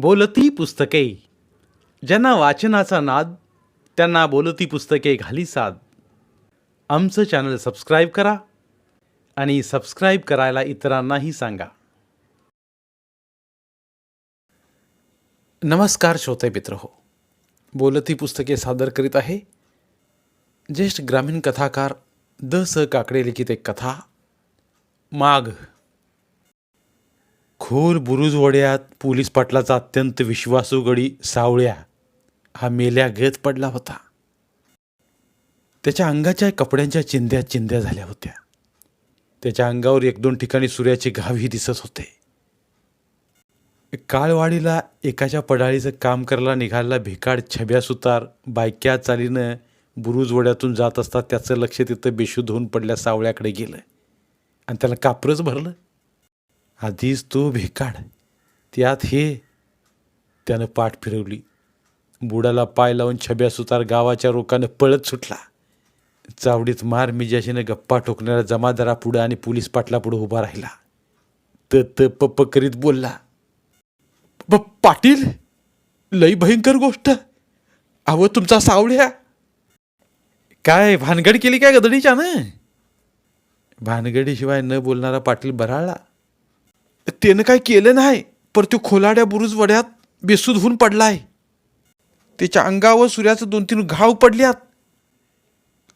बोलती पुस्तके. ज्यांना वाचनाचा नाद त्यांना बोलती पुस्तके घाली साद. आमचं चॅनल सबस्क्राईब करा आणि सबस्क्राईब करायला इतरांनाही सांगा. नमस्कार श्रोते मित्र हो बोलती पुस्तके सादर करीत आहे ज्येष्ठ ग्रामीण कथाकार द स काकडे लिखित एक कथा माघ खोल बुरुजवड्यात पोलीस पाटलाचा अत्यंत विश्वासू गडी सावळ्या हा मेल्या गत पडला होता. त्याच्या अंगाच्या कपड्यांच्या चिंध्या चिंध्या झाल्या होत्या. त्याच्या अंगावर एक दोन ठिकाणी सूर्याचे घावही दिसत होते. काळवाडीला एकाच्या पडाळीचं काम करायला निघालेला भिकाड छब्या सुतार बायक्या चालीनं बुरुजवड्यातून जात असता त्याचं लक्ष तिथं बेशुद्ध होऊन पडल्या सावळ्याकडे गेलं. आणि त्याला कापरच भरलं. आधीच तो भेकाड. त्यात हे त्यानं पाठ फिरवली. बुडाला पाय लावून छब्या सुतार गावाच्या रोकानं पळत सुटला. चावडीत मार मिजाशीनं गप्पा ठोकणाऱ्या जमादारापुढं आणि पोलीस पाटलापुढं उभा राहिला. त त पप्प करीत बोलला ब पाटील लई भयंकर गोष्ट. अहो तुमचा सावळ्या काय भानगड केली काय गदडीच्यानं? भानगडीशिवाय न बोलणारा पाटील बराळला. त्यानं काय केलं नाही पर तो खोलाड्या बुरुज वड्यात बेसूद होऊन आहे त्याच्या अंगावर सूर्याचं दोन तीन घाव पडल्यात.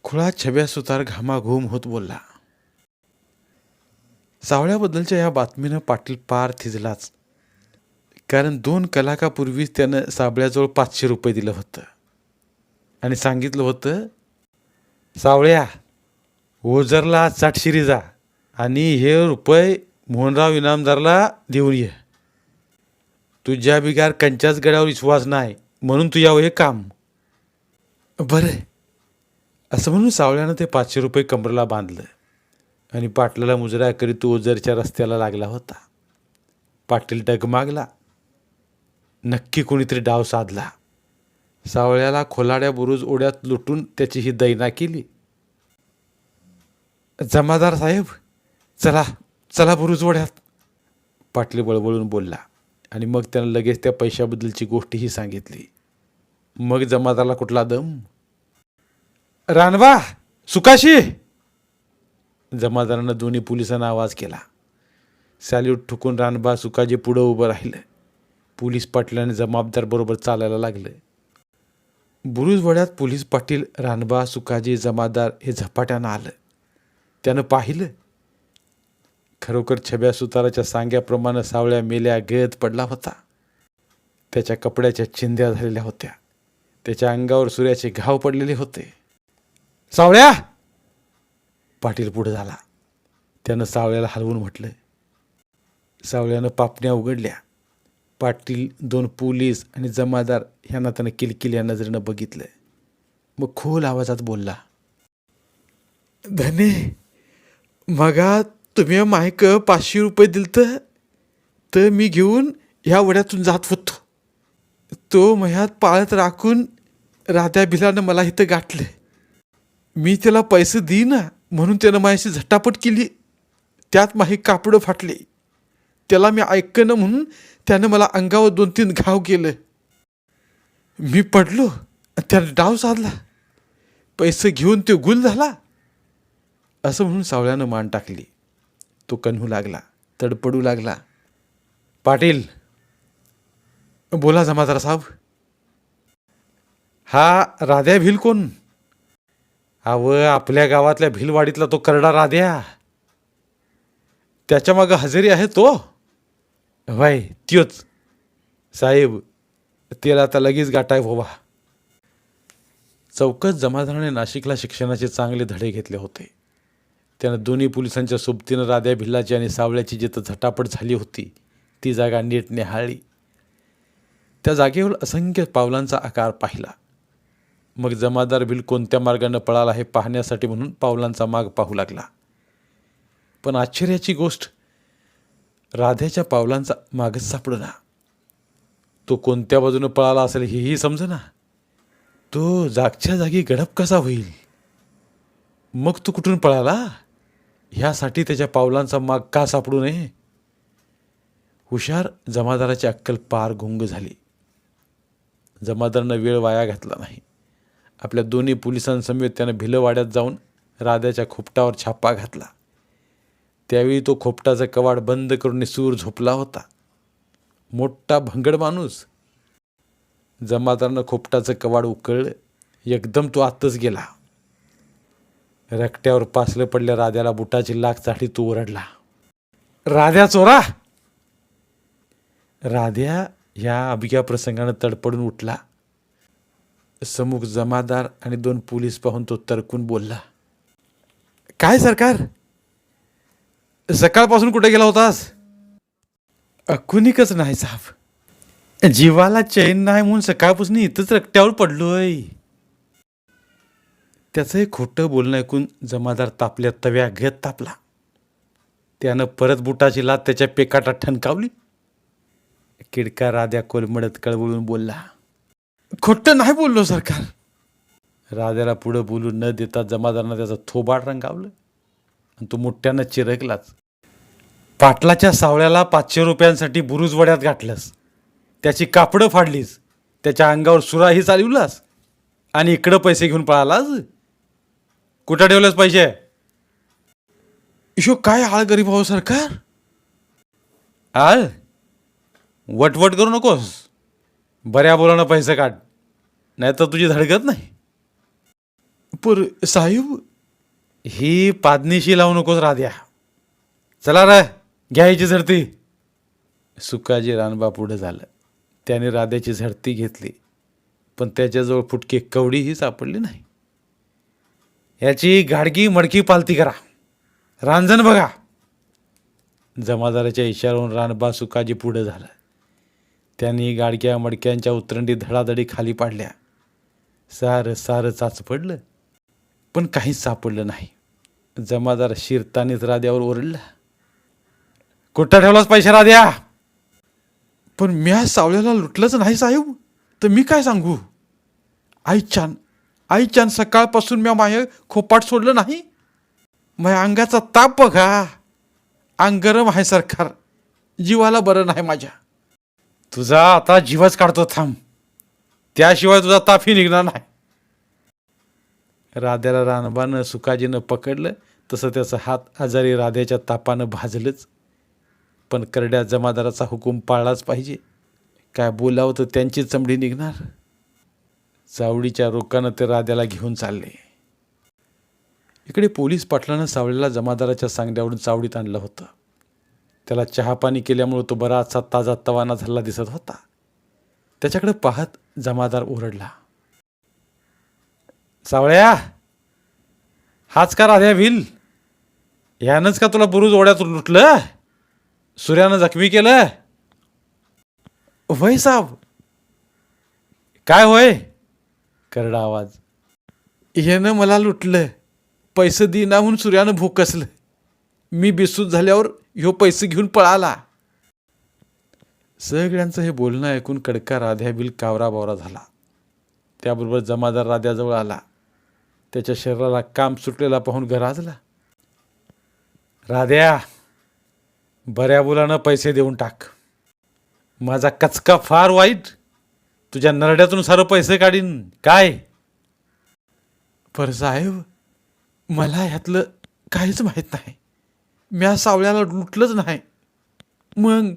खुळा छब्या सुतार घामाघूम होत बोलला. सावळ्याबद्दलच्या या बातमीनं पाटील पार थिजलाच कारण दोन कलाकापूर्वीच त्यानं साबळ्याजवळ पाचशे रुपये दिलं होतं. आणि सांगितलं होतं सावळ्या ओझरला चाटशिरी जा आणि हे रुपये मोहनराव इनामदारला देऊन ये. तुझ्या बिगार कंच्याच गड्यावर विश्वास नाही म्हणून तू यावं हे काम. बरं. असं म्हणून सावळ्यानं ते पाचशे रुपये कमरेला बांधलं आणि पाटलाला मुजरा करीत तो ओझरच्या रस्त्याला लागला होता. पाटील डगमागला. नक्की कोणीतरी डाव साधला. सावळ्याला खोलाड्या बुरुज ओढ्यात लुटून त्याची ही दैना केली. जमादार साहेब चला. चला बुरुज पाटले पाटील बळबळून बोलला. आणि मग त्यानं लगेच त्या पैशाबद्दलची गोष्टही सांगितली. मग जमादाला कुठला दम? रानवा सुकाशी! जमादारानं दोन्ही पोलिसांना आवाज केला. सॅल्यूट ठुकून रानबा सुकाजी पुढं उभं राहिलं. पोलीस पाटलाने जमाबदार बरोबर चालायला लागलं. बुरुजवाड्यात पोलीस पाटील रानबा सुकाजी जमादार हे झपाट्यानं आलं. त्यानं पाहिलं खरोखर छब्या सुताराच्या सांग्याप्रमाणे सावळ्या मेल्या गळत पडला होता. त्याच्या कपड्याच्या चिंध्या झालेल्या होत्या. त्याच्या अंगावर सूर्याचे घाव पडलेले होते. सावळ्या! पाटील पुढे झाला. त्यानं सावळ्याला हलवून म्हटलं. सावळ्यानं पापण्या उघडल्या. पाटील दोन पोलीस आणि जमादार ह्यांना त्यानं किलकिल या नजरेनं बघितलं. मग खोल आवाजात बोलला. धने मगा तुम्ही मायक पाचशे रुपये दिलं तर मी घेऊन ह्या वड्यातून जात होतो. तो मह्यात पाळत राखून राध्या भिलानं मला इथं गाठलं. मी त्याला पैसे देईना म्हणून त्यानं माझ्याशी झटापट केली. त्यात माही कापडं फाटले. त्याला मी ऐकणं म्हणून त्यानं मला अंगावर दोन तीन घाव केलं. मी पडलो त्यानं डाव साधला. पैसे घेऊन तो गुल झाला. असं म्हणून सावळ्यानं मान टाकली. तो कन्हू लागला तडपडू लागला. पाटील बोला जमादार साहेब. हा राध्या भिल कोण? अव आपल्या गावातल्या भिलवाडीतला तो करडा राध्या. त्याच्या मागं हजेरी आहे तो? व्हाय त्योच. साहेब त्याला आता लगेच गाठाय व्हावा चौकच जमादाराने नाशिकला शिक्षणाचे चांगले धडे घेतले होते. त्यानं दोन्ही पोलिसांच्या सोबतीनं राध्या भिल्लाची आणि सावळ्याची जिथं झटापट झाली होती ती जागा नीट निहाळली त्या जागेवर असंख्य पावलांचा आकार पाहिला. मग जमादार भिल कोणत्या मार्गानं पळाला हे पाहण्यासाठी म्हणून पावलांचा माग पाहू लागला. पण आश्चर्याची गोष्ट राध्याच्या पावलांचा मागच सापडना. तो कोणत्या बाजूनं पळाला असेल हेही समजना. तो जागच्या जागी गडप कसा होईल? मग तो कुठून पळाला? ह्यासाठी त्याच्या पावलांचा माग का सापडू नये? हुशार जमादाराची अक्कल पार गुंग झाली. जमादारानं वेळ वाया घातला नाही. आपल्या दोन्ही पोलिसांसमवेत त्यानं भिलवाड्यात जाऊन राधाच्या खोपटावर छापा घातला. त्यावेळी तो खोपटाचं कवाड बंद करून निसूर झोपला होता. मोठा भंगड माणूस. जमादारानं खोपटाचं कवाड उकळलं. एकदम तो आतच गेला. रकट्यावर पासलं पडल्या राध्याला बुटाची लाख चाठी तो ओरडला. राध्या चोरा! राध्या ह्या अभिज्ञा प्रसंगानं तडपडून उठला. समुख जमादार आणि दोन पोलीस पाहून तो तरकून बोलला. काय सरकार? सकाळपासून कुठे गेला होतास? कुणिकच नाही साहेब. जीवाला चैन नाही म्हणून सकाळपासून इथंच रकट्यावर पडलोय. त्याचं हे खोटं बोलणं ऐकून जमादार तापल्या तव्या घेत तापला. त्यानं परत बुटाची लात त्याच्या पेकाटात ठणकावली. किडका राध्या कोलमडत कळवळून बोलला खोटं नाही बोललो सरकार. राध्याला पुढं बोलू न देता जमादारानं त्याचं थोबाड रंगावलं. आणि तो मोठ्यानं चिरकलाच पाटलाच्या सावळ्याला पाचशे रुपयांसाठी बुरुजवड्यात गाठलंस त्याची कापडं फाडलीस. त्याच्या अंगावर सुराही चालवलास. आणि इकडं पैसे घेऊन पळालास? कुठं ठेवलेस पैसे? इशो काय आळ गरीब भाऊ सरकार? आळ वटवट करू नकोस. बऱ्या बोलानं पैसे काढ. नाही तर तुझी धडकत नाही. पर साहेब? ही पादनीशी लावू नकोस राध्या. चला रे घ्यायची झडती. सुकाजी रानबा पुढं झालं. त्याने राध्याची झडती घेतली. पण त्याच्याजवळ फुटकी कवडीही सापडली नाही. याची गाडगी मडकी पालती करा. रांजण बघा. जमादाराच्या इशाऱ्यावरून रानबा सुकाजी पुढं झालं. त्यांनी गाडक्या मडक्यांच्या उतरंडी धडाधडी खाली पाडल्या. सारं सारं चाच पडलं. पण काहीच सापडलं नाही. जमादार शिरतानीच राध्यावर ओरडला. कुठं ठेवलाच पैसे राध्या पण म्या सावळ्याला लुटलंच नाही साहेब. तर मी काय सांगू? आई छान आईच्यान सकाळपासून म्या माय खोपाट सोडलं नाही. माझ्या अंगाचा ताप बघा. अंग गरम आहे सरकार. जीवाला बरं नाही माझ्या. तुझा आता जीवच काढतो थांब. त्याशिवाय तुझा ताफी निघणार नाही. राध्याला रानबानं सुकाजीनं पकडलं तसं त्याचा हात आजारी राध्याच्या तापानं भाजलंच. पण करड्या जमादाराचा हुकूम पाळलाच पाहिजे. काय बोलावं तर त्यांची चमडी निघणार. चावडीच्या रोकानं ते राध्याला घेऊन चालले. इकडे पोलीस पाटलानं सावळीला जमादाराच्या सांगड्यावरून चावडीत आणलं होतं. त्याला चहापाणी केल्यामुळं तो बराचसा ताजा तवाना झाला दिसत होता. त्याच्याकडे पाहत जमादार ओरडला. सावळ्या हाच का राध्या विल? ह्यानंच का तुला बुरुज ओढ्यात लुटलं? सूर्यानं जखमी केलं? वय साहेब काय होय करडा आवाज. ह्यानं मला लुटलं पैसे दिनाहून सूर्यानं सूर्यानं भोकसलं मी बेसूत झाल्यावर ह्यो पैसे घेऊन पळाला. सगळ्यांचं हे बोलणं ऐकून कडका राध्याबिल कावरा बावरा झाला. त्याबरोबर जमादार राध्याजवळ आला. त्याच्या शरीराला काम सुटलेला पाहून घराजला राध्या बऱ्या बोलानं पैसे देऊन टाक. माझा कचका फार वाईट. तुझ्या नरड्यातून सारं पैसे काढीन. काय? पर साहेब मला ह्यातलं काहीच माहीत नाही. म्या सावळ्याला लुटलंच नाही. मग?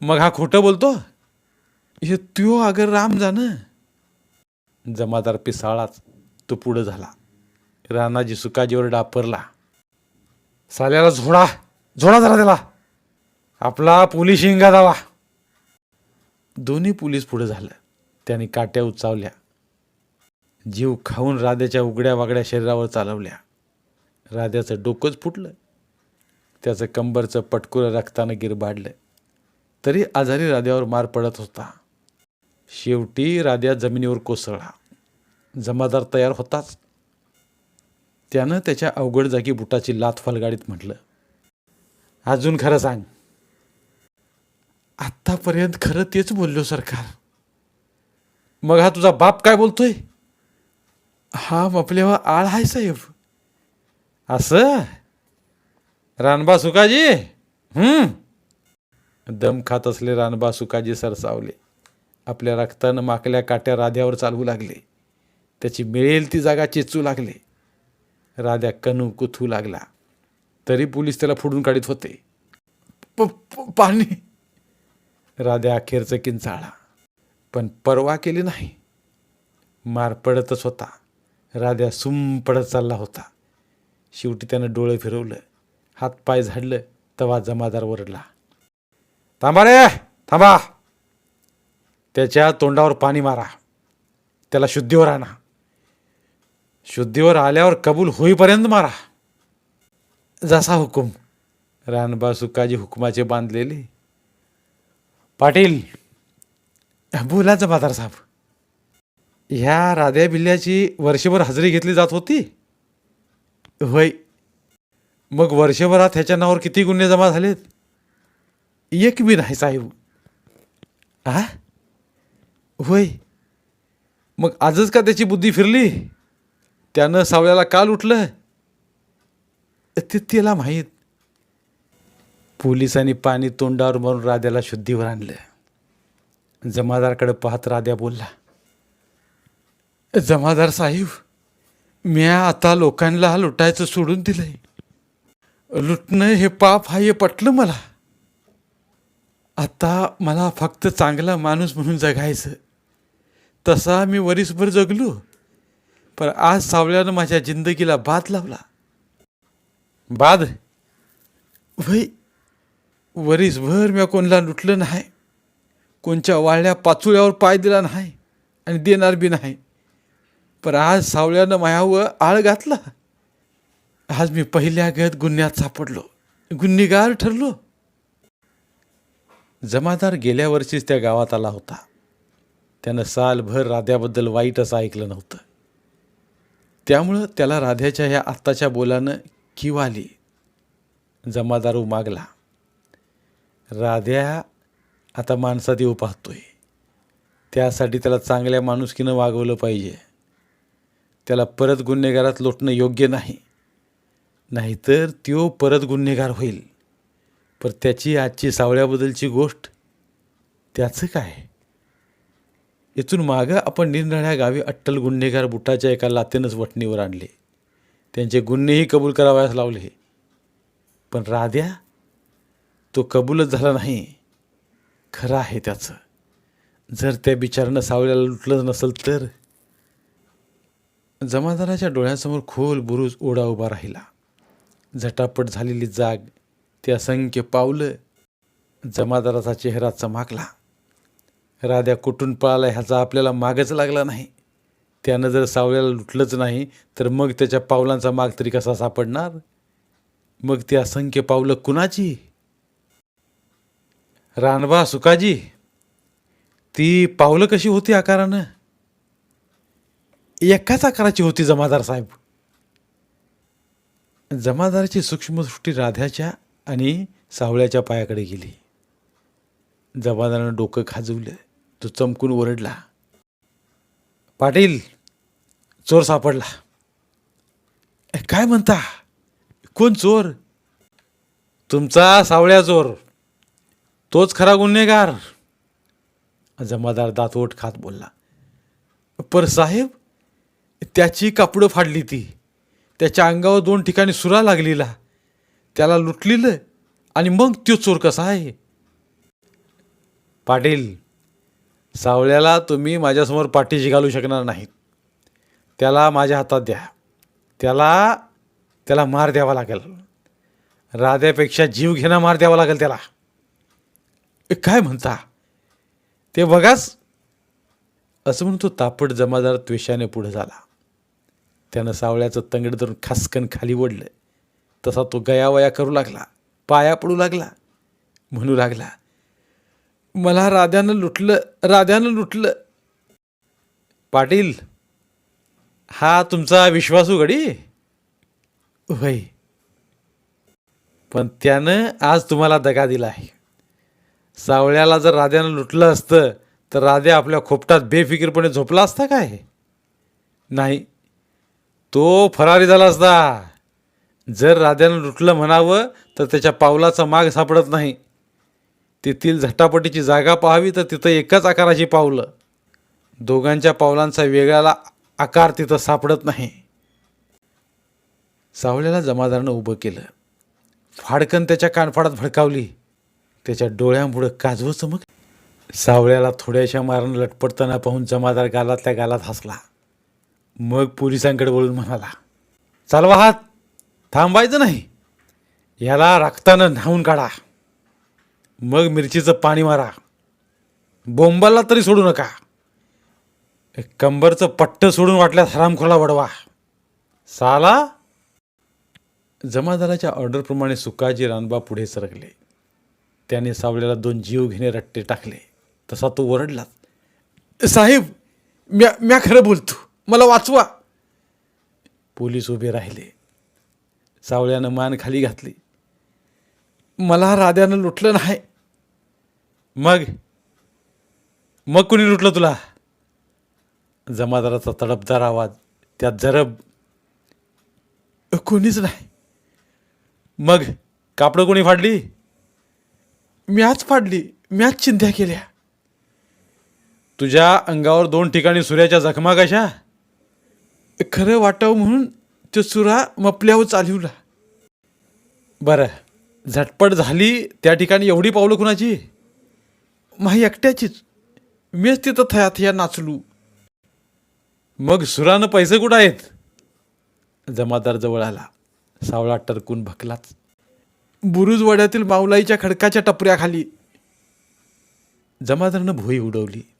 मग हा खोटं बोलतो? हे त्यो अगर राम जाणं? जमादार पिसाळाच तो पुढं झाला. रानाजी सुकाजीवर डापरला. साल्याला झोडा झोडा जरा त्याला. आपला पोलीस शिंगा जावा दोन्ही पोलीस पुढं झालं. त्याने काट्या उचावल्या. जीव खाऊन राध्याच्या उघड्या वागड्या शरीरावर चालवल्या. राध्याचं डोकंच फुटलं. त्याचं कंबरचं पटकुरं रक्तानं गिरबाडलं तरी आजारी राध्यावर मार पडत होता. शेवटी राध्या जमिनीवर कोसळला. जमादार तयार होताच. त्यानं त्याच्या अवघड जागी बुटाची लात फलगाडीत म्हटलं अजून खरं सांग आत्तापर्यंत खरं तेच बोललो सरकार. मग हा तुझा बाप काय बोलतोय? हा मपल्यावर आळ आहे साहेब. असं? रानबा सुकाजी? हम्म? दम खात असले रानबा सुकाजी सरसावले. आपल्या रक्तानं माकल्या काट्या राध्यावर चालवू लागले. त्याची मिळेल ती जागा चेचू लागले. राध्या कणू कुथू लागला. तरी पोलीस त्याला फोडून काढीत होते. प- प- पाणी. राध्या अखेरचं किंचाळा. पण परवा केली नाही. मार पडतच होता. राध्या सुम पडत चालला होता. शेवटी त्यानं डोळं फिरवलं. हातपाय झाडलं. तवा जमादार वरडला थांबा रे! थांबा! त्याच्या तोंडावर पाणी मारा. त्याला शुद्धीवर आणा. शुद्धीवर आल्यावर कबूल होईपर्यंत मारा. जसा हुकूम. रानबा सुकाजी हुकुमाचे बांधलेले पाटील. बोला जमादार साहेब. ह्या राध्या बिल्ल्याची वर्षभर हजेरी घेतली जात होती? होय. मग वर्षभरात ह्याच्या नावावर किती गुन्हे जमा झालेत? एक बी नाही साहेब. हा होय. मग आजच का त्याची बुद्धी फिरली? त्यानं सावळ्याला काल उठलं. ते त्याला माहीत. पोलिसांनी पाणी तोंडावर मारून राध्याला शुद्धीवर आणलं. जमादारकडे पाहत राध्या बोलला जमादार साहेब म्या आता लोकांना लुटायचं सोडून दिलंय. लुटणं हे पाप हा हे पटलं मला. आता मला फक्त चांगला माणूस म्हणून जगायचं. तसा मी वरीसभर जगलो पण आज सावल्यानं माझ्या जिंदगीला बाद लावला. बाद? वय वरीसभर मी कोणला लुटलं नाही. कोणच्या वाळल्या पाचुळ्यावर पाय दिला नाही आणि देणार बी नाही. पर आज सावळ्यानं मायावर आळ घातला. आज मी पहिल्या गत गुन्ह्यात सापडलो. गुन्हेगार ठरलो. जमादार गेल्या वर्षीच त्या गावात आला होता. त्यानं सालभर राध्याबद्दल वाईट असं ऐकलं नव्हतं. त्यामुळं त्याला राध्याच्या ह्या आत्ताच्या बोलानं किव आली. जमादारू मागला राध्या आता माणसात येऊ आहे त्यासाठी त्याला चांगल्या माणुसकीनं वागवलं पाहिजे. त्याला परत गुन्हेगारात लोटणं योग्य नाही. नाहीतर त्यो परत गुन्हेगार होईल. पर त्याची आजची सावळ्याबद्दलची गोष्ट त्याचं काय? इथून मागं आपण निरनिळ्या गावी अट्टल गुन्हेगार बुटाच्या एका लातेनंच वटणीवर आणले. त्यांचे गुन्हेही कबूल करावयास लावले. पण राध्या तो कबूलच झाला नाही. खरं आहे त्याचं. जर त्या बिचारानं सावल्याला लुटलं नसेल तर? जमादाराच्या डोळ्यासमोर खोल बुरुज ओढा उभा राहिला. झटापट झालेली जाग ते असंख्य पावलं जमादाराचा चेहरा चमाकला. राध्या कुठून पळाला ह्याचा आपल्याला मागच लागला नाही. त्यानं जर सावल्याला लुटलंच नाही तर मग त्याच्या पावलांचा माग तरी कसा सापडणार? मग ती असंख्य पावलं कुणाची? रानबा सुकाजी ती पावलं कशी होती आकारानं? एकाच आकाराची होती जमादार साहेब. जमादाराची सूक्ष्मदृष्टी राध्याच्या आणि सावळ्याच्या पायाकडे गेली. जमादारानं डोकं खाजवलं तो चमकून ओरडला. पाटील चोर सापडला. काय म्हणता? कोण चोर? तुमचा सावळ्या चोर. तोच खरा गुन्हेगार. जमादार दातोट खात बोलला. पर साहेब त्याची कापडं फाडली ती. त्याच्या अंगावर दोन ठिकाणी सुरा लागलेला. त्याला लुटलेलं आणि मग तो चोर कसा आहे? पाटील सावळ्याला तुम्ही माझ्यासमोर पाठीशी घालू शकणार नाहीत. त्याला माझ्या हातात द्या. त्याला त्याला मार द्यावा लागेल. राध्यापेक्षा जीव घेणं मार द्यावा लागेल त्याला. काय म्हणता? ते बघाच असं म्हणून तो तापट जमादार त्वेषाने पुढे झाला. त्यानं सावळ्याचं तंगड धरून खासकन खाली ओढलं. तसा तो गयावया करू लागला पाया पडू लागला म्हणू लागला मला राध्यानं लुटलं राध्यानं लुटलं. पाटील हा तुमचा विश्वासू गडी? वय पण त्यानं आज तुम्हाला दगा दिला आहे. सावळ्याला जर राध्यानं लुटलं असतं तर राध्या आपल्या खोपटात बेफिकीरपणे झोपला असता काय? नाही. तो फरारी झाला असता. जर राध्यानं लुटलं म्हणावं तर त्याच्या पावलाचा माग सापडत नाही. तेथील झटापटीची जागा पाहावी तर तिथं एकच आकाराची पावलं. दोघांच्या पावलांचा वेगळाला आकार तिथं सापडत नाही. सावळ्याला जमादारानं उभं केलं. फाडकन त्याच्या कानफाडात भडकावली. त्याच्या डोळ्यामुळं काजवं चमक सावळ्याला थोड्याशा मारण लटपटताना पाहून जमादार गालातल्या गालात हसला. मग पोलिसांकडे वळून म्हणाला चालवा हात थांबायचं नाही. याला रक्तानं न्हावून काढा. मग मिरचीचं पाणी मारा. बोंबाला तरी सोडू नका. कंबरचं पट्ट सोडून वाटल्यास हरामखोला वडवा साला? जमादाराच्या ऑर्डरप्रमाणे सुकाजी रानबा पुढे सरकले. त्याने सावल्याला दोन जीव घेणे रट्टे टाकले. तसा तो ओरडला साहेब म्या म्या खरं बोलतो मला वाचवा. पोलीस उभे राहिले. सावळ्यानं मान खाली घातली. मला राध्यानं लुटलं नाही. मग? मग कुणी लुटलं तुला? जमादाराचा तडपदार आवाज त्यात जरब. कोणीच नाही. मग? कापडं कोणी फाडली? म्याच फाडली म्याच चिंध्या केल्या. तुझ्या अंगावर दोन ठिकाणी सूर्याच्या जखमा कशा? खरं वाटावं म्हणून तो सुरा मपल्यावर चालवला. बरं झटपट झाली त्या ठिकाणी एवढी पावलं कुणाची? माही एकट्याचीच. मीच तिथं थया थया नाचलू. मग सुरानं पैसे कुठं आहेत? जमादार जवळ आला. सावळा टरकून भकलाच. बुरुजवाड्यातील माऊलाईच्या खडकाच्या टपऱ्याखाली. जमादारनं भुई उडवली.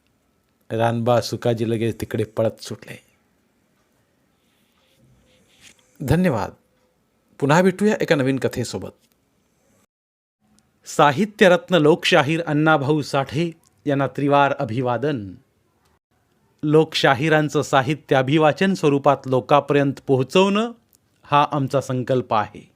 रानबा सुकाजी लगेच तिकडे पळत सुटले. धन्यवाद. पुन्हा भेटूया एका नवीन कथेसोबत. साहित्यरत्न लोकशाहीर अण्णाभाऊ साठे यांना त्रिवार अभिवादन. लोकशाहिरांचं साहित्य अभिवाचन स्वरूपात लोकापर्यंत पोहोचवणं हा आमचा संकल्प आहे.